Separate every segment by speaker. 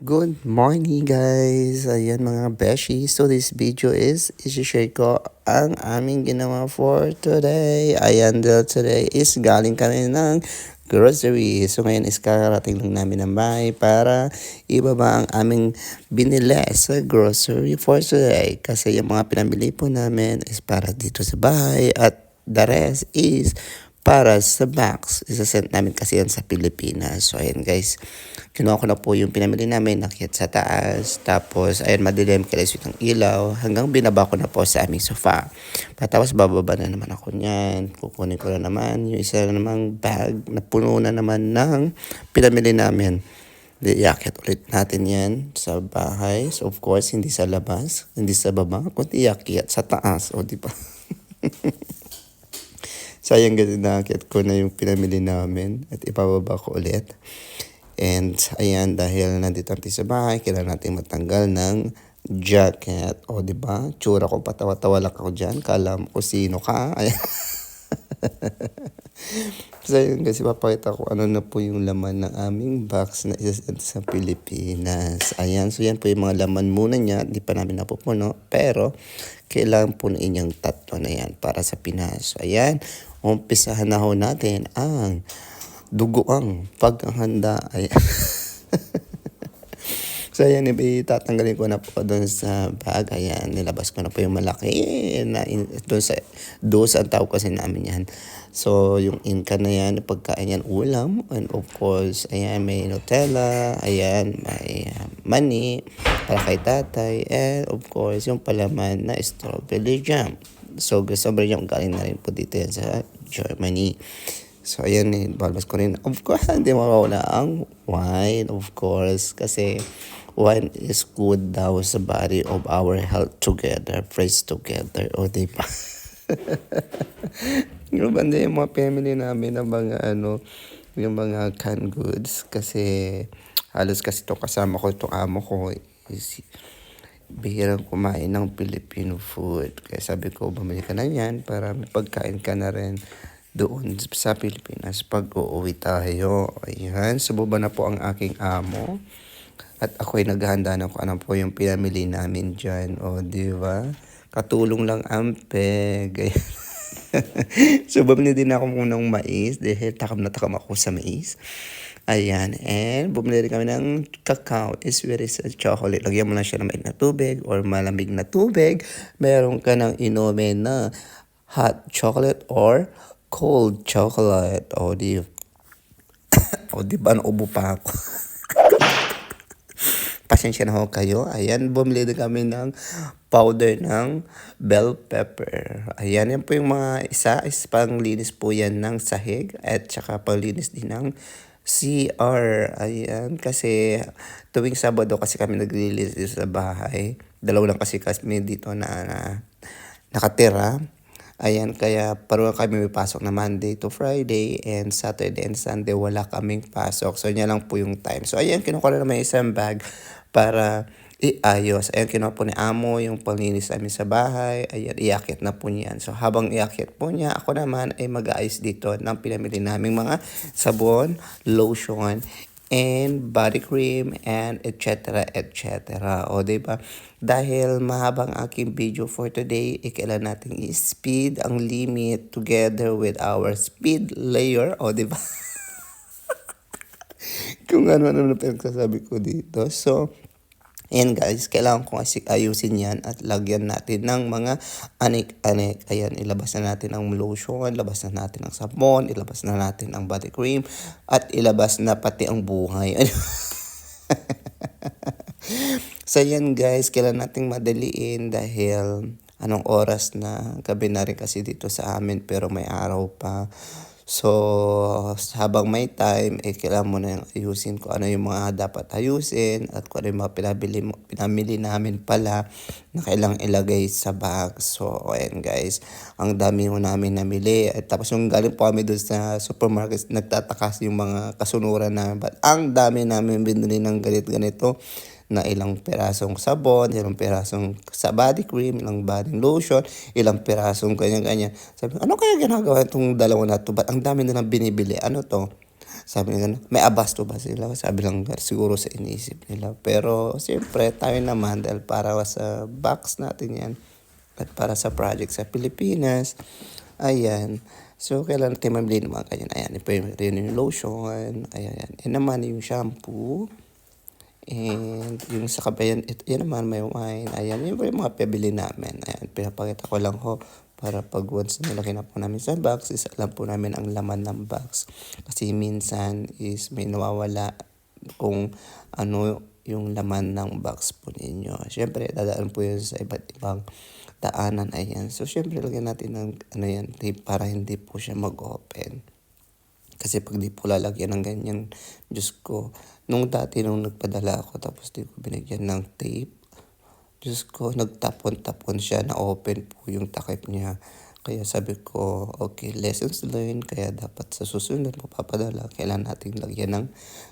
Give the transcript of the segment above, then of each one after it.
Speaker 1: Good morning guys! Ayan mga beshi. So this video is, isi-share ko ang aming ginawa for today. Ayan dahil today is galing kami ng grocery. So ngayon is kakarating lang namin ng bahay para ibaba ang aming binili sa grocery for today. Kasi yung mga pinamili po namin is para dito sa bahay at the rest is para sa box. Isasend namin kasi yan sa Pilipinas. So, ayan guys. Kinuha ko na po yung pinamili namin. Nakit sa taas. Tapos, ayan, madilim. Kailaswit ng ilaw. Hanggang binaba ko na po sa aming sofa. Tapos, bababa na naman ako niyan. Kukunin ko na naman yung isa na namang bag na puno na naman ng pinamili namin. Di, yakit ulit natin yan sa bahay. So, of course, hindi sa labas, hindi sa baba, kundi yakit sa taas. O, di ba? Sayang ganun nakakit ko na yung pinamili namin at ipababa ko ulit. And ayan, dahil nandito natin sa bahay, kailangan natin matanggal ng jacket. O, di ba? Tsura ko, patawa-tawa lang ako dyan. Kala mo ko sino ka. Ayan. so, yun kasi papakita ko ano na po yung laman ng aming box na isasend sa Pilipinas. Ayan, so yan po yung mga laman muna niya. Hindi pa namin napupuno. Pero, kailangan punuin yung tatlo na yan para sa Pinas. So, ayan, umpisahan na ho natin ang dugoang paghahanda. Ayan. so, ayan, itatanggalin ko na po doon sa bag. Ayan, nilabas ko na po yung malaki. Na, in, doon sa, dos ang tawag kasi namin yan. So, yung inka na yan, pagkain yan, ulam. And of course, ayan, may Nutella. Ayan, may uh, mani para kay tatay. And of course, yung palaman na strawberry jam. So, strawberry jam galing na rin po dito yan sa Germany. So, ayan, eh, balbas ko rin. Of course, hindi mawawala ang wine, of course. Kasi, wine is good daw sa body of our health together, praise together. O, di ba? yung banda yung mga family namin ng mga ano, yung mga canned goods. Kasi, halos kasi to kasama ko, itong amo ko is bihirang kumain ng Filipino food. Kaya sabi ko, bumili ka na yan para may pagkain ka na rin doon sa Pilipinas pag uuwi tayo. Ayan, sububa na po ang aking amo. At ako'y naghahanda na kung ano po yung pinamili namin dyan. O, di ba? Katulong lang ang peg. so, bumili din ako muna ng mais dahil takam na takam ako sa mais. Ayan. And bumili rin kami ng cacao. Is very sa chocolate. Lagyan mo lang siya ng mainit na tubig or malamig na tubig. Meron ka ng inumin na hot chocolate or cold chocolate. O di, o di ba naubo pa ako. Pasensya na ho kayo. Ayan, bumili din kami ng powder ng bell pepper. Ayan, yan po yung mga isa. Is panglinis po yan ng sahig at saka panglinis din ng CR. Ayan, kasi tuwing Sabado kasi kami naglilinis sa bahay. Dalawa lang kasi kami dito na, na nakatira. Ayan, kaya paruha kami may pasok na Monday to Friday and Saturday and Sunday wala kaming pasok. So, yan lang po yung time. So, ayan, kinukuha na naman isang bag para iayos. Ayan, kinuha po ni Amo yung panlinis namin sa bahay. Ayan, iakit na po niyan. So, habang iakit po niya, ako naman ay mag-aayos dito ng pinamili naming mga sabon, lotion, and body cream and etc etc o ba diba? dahil mahabang aking video for today ikailan natin i-speed ang limit together with our speed layer o ba diba? kung ano ano na pinagsasabi ko dito so Ayan guys, kailangan kong ayusin yan at lagyan natin ng mga anik-anik. Ayan, ilabas na natin ang lotion, ilabas na natin ang sabon, ilabas na natin ang body cream, at ilabas na pati ang buhay. so yan guys, kailangan nating madaliin dahil anong oras na gabi na rin kasi dito sa amin pero may araw pa. So, habang may time, eh, kailangan mo na yung ayusin ko ano yung mga dapat ayusin at kung ano yung mga pinabili mo, pinamili namin pala na kailangang ilagay sa bag. So, ayan guys, ang dami mo namin namili. At tapos yung galing po kami doon sa supermarket, nagtatakas yung mga kasunuran namin. But ang dami namin binili ng ganit-ganito na ilang perasong sabon, ilang perasong sa body cream, ilang body lotion, ilang perasong ganyan-ganyan. Sabi ano kaya ginagawa itong dalawa na to? Ba't ang dami nilang binibili? Ano to? Sabi nila, may abasto ba sila? Sabi lang siguro sa iniisip nila. Pero siyempre tayo naman dahil para sa box natin yan at para sa project sa Pilipinas. Ayan. So, kailan natin mabili ng mga ganyan. Ayan, ito ito yung lotion. Ayan, ayan. Yan naman yung shampoo. And yung sa kabayan, ito, yan naman may wine. Ayan, yun po yung mga pabili namin. Ayan, pinapakita ko lang ho para pag once nilagay na po namin sa box, is alam po namin ang laman ng box. Kasi minsan is may nawawala kung ano yung laman ng box po ninyo. Siyempre, dadaan po yun sa iba't ibang daanan. Ayan. So, siyempre, lagyan natin ng ano yan, tape para hindi po siya mag-open. Kasi pag di po lalagyan ng ganyan, Diyos ko, nung dati nung nagpadala ako tapos di ko binigyan ng tape, Diyos ko, nagtapon-tapon siya na open po yung takip niya. Kaya sabi ko, okay, lessons learned. Kaya dapat sa susunod mo papadala, kailangan natin lagyan ng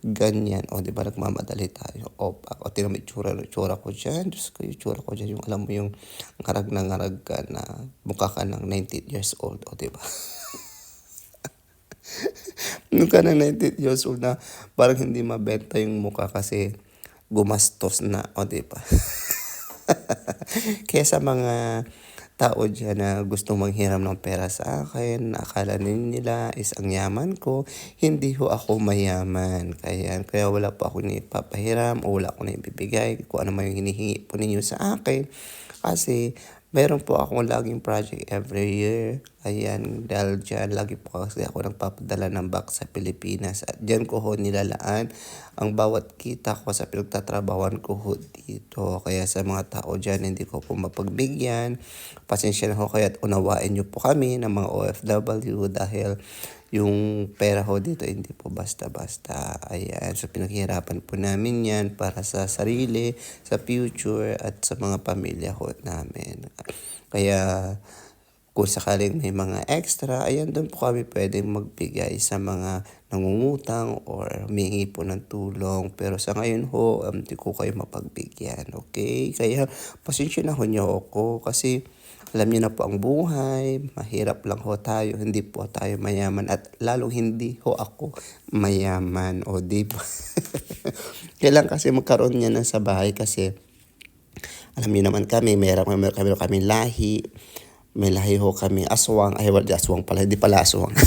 Speaker 1: ganyan. O, di ba, nagmamadali tayo. O, o tinan mo itsura ko dyan. Diyos ko, itsura ko dyan. Yung alam mo yung ngarag na ngarag ka na mukha ka ng 19 years old. O, di ba? Nung ka ng 19 years old na parang hindi mabenta yung mukha kasi gumastos na. O, di ba? Kaya sa mga tao dyan na gustong manghiram ng pera sa akin, akala nila is ang yaman ko, hindi ho ako mayaman. Kaya, kaya wala po ako ipapahiram o wala ako na ibibigay kung ano man yung hinihingi po ninyo sa akin. Kasi meron po akong laging project every year. Ayan, dahil dyan, lagi po kasi ako nagpapadala ng box sa Pilipinas. At dyan ko ho nilalaan ang bawat kita ko sa pinagtatrabawan ko ho dito. Kaya sa mga tao dyan, hindi ko po mapagbigyan. Pasensya na ho kayo at unawain nyo po kami ng mga OFW dahil yung pera ho dito hindi po basta-basta. Ayan, so pinaghihirapan po namin yan para sa sarili, sa future at sa mga pamilya ho namin. Kaya kung sakaling may mga extra, ayan doon po kami pwedeng magbigay sa mga nangungutang or humingi po ng tulong. Pero sa ngayon ho, um, di ko kayo mapagbigyan. Okay? Kaya pasensya na ho niyo ako kasi alam niyo na po ang buhay, mahirap lang ho tayo, hindi po tayo mayaman at lalong hindi ho ako mayaman o di ba? Kailan kasi magkaroon niya na sa bahay kasi alam niyo naman kami, meron kami, kami, kami lahi, may lahi ho kami aswang, ay wala aswang pala, hindi pala aswang.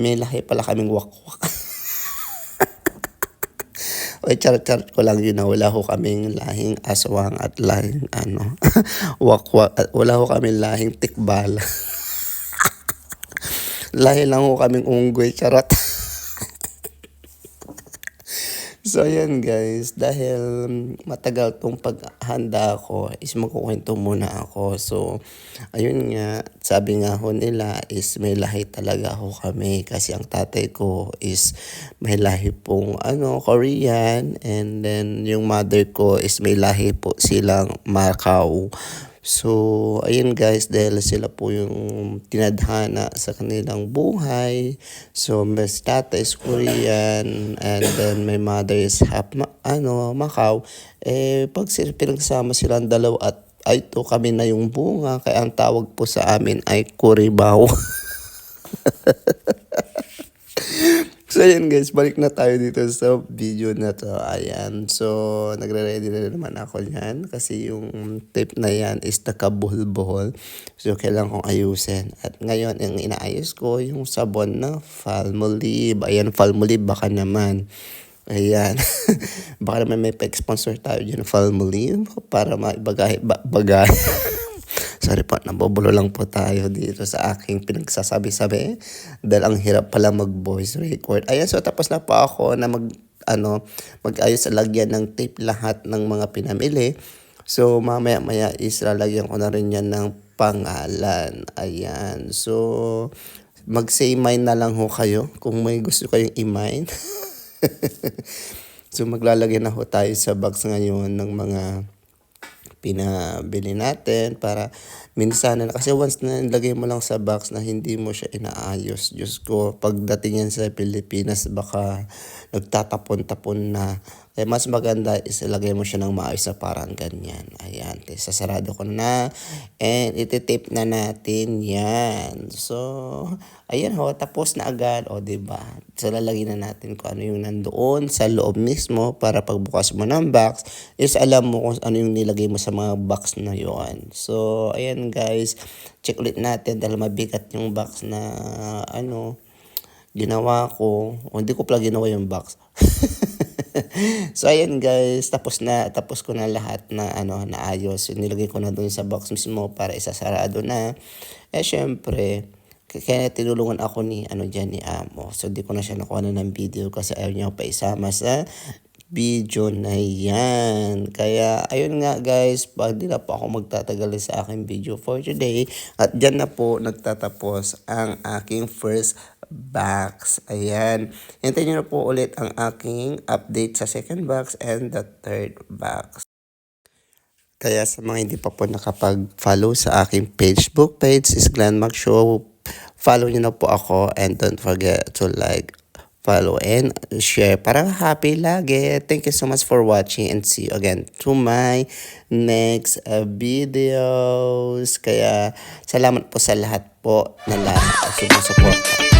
Speaker 1: may lahi pala kaming wakwak. Oy, charot-charot ko lang yun na wala ho kaming lahing aswang at lahing ano, wakwak. At wala ho kaming lahing tikbala. Lahi lang ho kaming unggoy, charot. So, ayan guys, dahil matagal tong paghanda ko, is magkukwento muna ako. So, ayun nga, sabi nga ho nila is may lahi talaga ho kami. Kasi ang tatay ko is may lahi pong ano, Korean. And then, yung mother ko is may lahi po silang Macau. So, ayun guys, dahil sila po yung tinadhana sa kanilang buhay. So, mas tata is Korean and then my mother is half, ma- ano, Macau. Eh, pag pinagsama silang dalawa at ay to kami na yung bunga, kaya ang tawag po sa amin ay Kuribaw. So, ayan guys, balik na tayo dito sa video na to. Ayan, so, nagre-ready na naman ako yan kasi yung tape na yan is nakabuhol-buhol. So, kailangan kong ayusin. At ngayon, yung inaayos ko, yung sabon na Falmolive. Ayan, Falmolive, baka naman. Ayan. baka naman may pa-sponsor tayo dyan, Falmolive, para maibagay, ba. Sorry po, nabobulo lang po tayo dito sa aking pinagsasabi-sabi. Dahil ang hirap pala mag-voice record. Ayan, so tapos na po ako na mag, ano, mag-ayos sa lagyan ng tape lahat ng mga pinamili. So, mamaya-maya is lalagyan ko na rin yan ng pangalan. Ayan. So, mag-say mine na lang ho kayo kung may gusto kayong i-mine. so, maglalagay na ho tayo sa box ngayon ng mga pinabili natin para minsan na kasi once na nilagay mo lang sa box na hindi mo siya inaayos Diyos ko pagdating yan sa Pilipinas baka nagtatapon-tapon na Eh, mas maganda is ilagay mo siya ng maayos na parang ganyan. Ayan. Sasarado ko na. And ititape na natin yan. So, ayan ho. Tapos na agad. O, diba? So, lalagyan na natin kung ano yung nandoon sa loob mismo para pagbukas mo ng box is alam mo kung ano yung nilagay mo sa mga box na yon. So, ayan guys. Check ulit natin dahil mabigat yung box na ano ginawa ko. O, hindi ko pala ginawa yung box. so ayan guys, tapos na tapos ko na lahat na ano naayos. Nilagay ko na doon sa box mismo para isasarado na. Eh syempre, kaya tinulungan ako ni ano diyan ni Amo. So di ko na siya nakuha na ng video kasi ayaw niya pa isama sa video na yan. Kaya ayun nga guys, pag di na po ako magtatagal sa aking video for today. At dyan na po nagtatapos ang aking first box. Ayan. Hintayin nyo na po ulit ang aking update sa second box and the third box. Kaya sa mga hindi pa po nakapag-follow sa aking Facebook page is Glenn Mark Show, follow nyo na po ako and don't forget to like, follow, and share para happy lagi. Thank you so much for watching and see you again to my next uh, videos. Kaya salamat po sa lahat po na lahat sumusuporta.